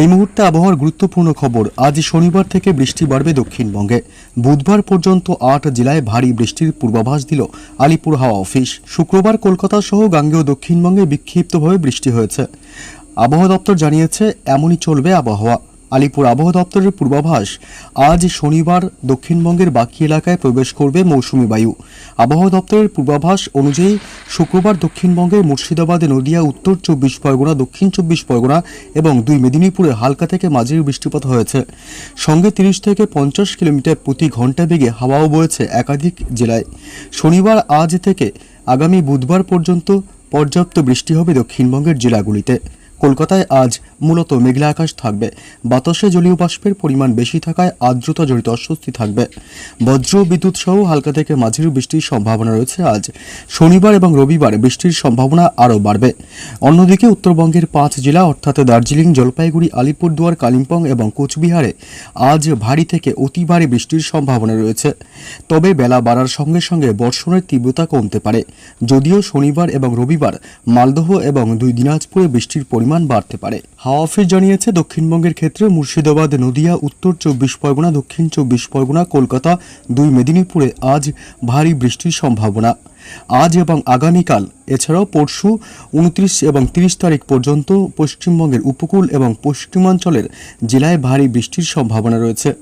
এই মুহূর্তে আবহাওয়ার গুরুত্বপূর্ণ খবর, আজ শনিবার থেকে বৃষ্টি বাড়বে দক্ষিণবঙ্গে। বুধবার পর্যন্ত আট জেলায় ভারী বৃষ্টির পূর্বাভাস দিল আলিপুর হাওয়া অফিস। শুক্রবার কলকাতা সহ গাঙ্গেয় দক্ষিণবঙ্গে বিক্ষিপ্তভাবে বৃষ্টি হয়েছে। আবহাওয়া দপ্তর জানিয়েছে, এমনই চলবে আবহাওয়া। আলিপুর আবহাওয়া দপ্তরের পূর্বাভাস, আজ শনিবার দক্ষিণবঙ্গের বাকি এলাকায় প্রবেশ করবে মৌসুমি বায়ু। আবহাওয়া দপ্তরের পূর্বাভাস অনুযায়ী, শুক্রবার দক্ষিণবঙ্গের মুর্শিদাবাদে, নদিয়া, উত্তর চব্বিশ পরগনা, দক্ষিণ চব্বিশ পরগনা এবং দুই মেদিনীপুরে হালকা থেকে মাঝারি বৃষ্টিপাত হয়েছে। সঙ্গে তিরিশ থেকে পঞ্চাশ কিলোমিটার প্রতি ঘণ্টা বেগে হাওয়াও বয়েছে একাধিক জেলায়। শনিবার আজ থেকে আগামী বুধবার পর্যন্ত পর্যাপ্ত বৃষ্টি হবে দক্ষিণবঙ্গের জেলাগুলিতে। কলকাতায় আজ মূলত মেঘলা আকাশ থাকবে। বাতাসে জলীয় বাষ্পের পরিমাণ বেশি থাকায় আর্দ্রতা জড়িত অস্বস্তি থাকবে। বজ্র বিদ্যুৎ সহ হালকা থেকে মাঝারি বৃষ্টির সম্ভাবনা রয়েছে আজ। শনিবার এবং রবিবার বৃষ্টির সম্ভাবনা আরও বাড়বে। অন্যদিকে উত্তরবঙ্গের পাঁচ জেলা অর্থাৎ দার্জিলিং, জলপাইগুড়ি, আলিপুরদুয়ার, কালিম্পং এবং কোচবিহারে আজ ভারী থেকে অতি ভারী বৃষ্টির সম্ভাবনা রয়েছে। তবে বেলা বাড়ার সঙ্গে সঙ্গে বর্ষণের তীব্রতা কমতে পারে। যদিও শনিবার এবং রবিবার মালদহ এবং দুই দিনাজপুরে বৃষ্টির পরিমাণ বাড়তে পারে। হাওয়া অফিস জানিয়েছে, দক্ষিণবঙ্গের ক্ষেত্রে মুর্শিদাবাদ, নদিয়া, উত্তর চব্বিশ পরগনা, দক্ষিণ চব্বিশ পরগনা, কলকাতা, দুই মেদিনীপুরে আজ ভারী বৃষ্টির সম্ভাবনা। আজ এবং আগামীকাল, এছাড়াও পরশু উনত্রিশ এবং তিরিশ তারিখ পর্যন্ত পশ্চিমবঙ্গের উপকূল এবং পশ্চিমাঞ্চলের জেলায় ভারী বৃষ্টির সম্ভাবনা রয়েছে।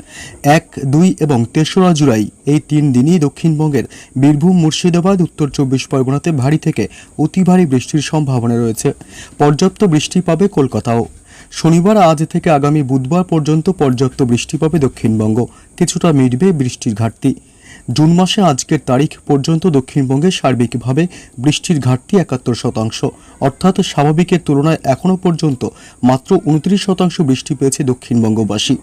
এক, দুই এবং তেসরা জুলাই, এই তিন দিনই দক্ষিণবঙ্গের বীরভূম, মুর্শিদাবাদ, উত্তর চব্বিশ পরগনাতে ভারী থেকে অতি ভারী বৃষ্টির সম্ভাবনা রয়েছে। পর্যাপ্ত বৃষ্টি পাবে কলকাতাও। শনিবার আজ থেকে আগামী বুধবার পর্যন্ত পর্যাপ্ত বৃষ্টি পাবে দক্ষিণবঙ্গ। কিছুটা মিটবে বৃষ্টির ঘাটতি। জুন মাসে আজকের তারিখ পর্যন্ত দক্ষিণবঙ্গে সার্বিকভাবে বৃষ্টির ঘাটতি একাত্তর শতাংশ। অর্থাৎ স্বাভাবিকের তুলনায় এখনও পর্যন্ত মাত্র উনত্রিশ শতাংশ বৃষ্টি পেয়েছে দক্ষিণবঙ্গবাসী।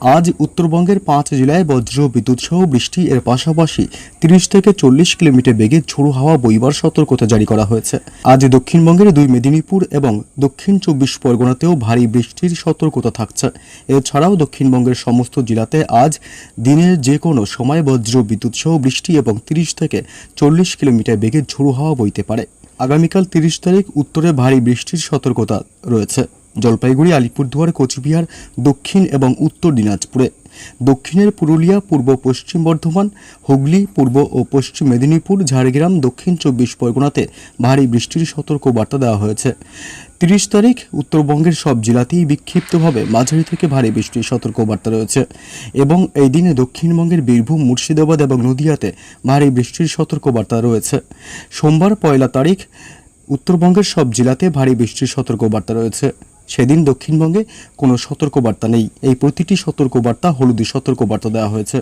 আজ উত্তরবঙ্গের পাঁচ জেলায় বজ্র বিদ্যুৎ সহ বৃষ্টি, এর পাশাপাশি তিরিশ থেকে চল্লিশ কিলোমিটার বেগে ঝোড়ো হাওয়া বইবার সতর্কতা জারি করা হয়েছে। আজ দক্ষিণবঙ্গের দুই মেদিনীপুর এবং দক্ষিণ চব্বিশ পরগনাতেও ভারী বৃষ্টির সতর্কতা থাকছে। এছাড়াও দক্ষিণবঙ্গের সমস্ত জেলাতে আজ দিনের যে কোনো সময় বজ্র বিদ্যুৎ সহ বৃষ্টি এবং তিরিশ থেকে চল্লিশ কিলোমিটার বেগে ঝোড়ো হাওয়া বইতে পারে। আগামীকাল তিরিশ তারিখ উত্তরে ভারী বৃষ্টির সতর্কতা রয়েছে। জলপাইগুড়ি, আলিপুরদুয়ার, কোচবিহার, দক্ষিণ এবং উত্তর দিনাজপুরে। দক্ষিণের পুরুলিয়া, পূর্ব পশ্চিম বর্ধমান, হুগলি, পূর্ব ও পশ্চিম মেদিনীপুর, ঝাড়গ্রাম, দক্ষিণ চব্বিশ পরগনাতে ভারী বৃষ্টির সতর্ক বার্তা দেওয়া হয়েছে। তিরিশ তারিখ উত্তরবঙ্গের সব জেলাতেই বিক্ষিপ্তভাবে মাঝারি থেকে ভারী বৃষ্টির সতর্ক বার্তা রয়েছে এবং এই দিনে দক্ষিণবঙ্গের বীরভূম, মুর্শিদাবাদ এবং নদিয়াতে ভারী বৃষ্টির সতর্ক বার্তা রয়েছে। সোমবার পয়লা তারিখ উত্তরবঙ্গের সব জেলাতে ভারী বৃষ্টির সতর্কবার্তা রয়েছে। সেদিন দক্ষিণবঙ্গে কোনো সতর্কবার্তা নেই। এই প্রতিটি সতর্কবার্তা হলুদি সতর্কবার্তা দেওয়া হয়েছে।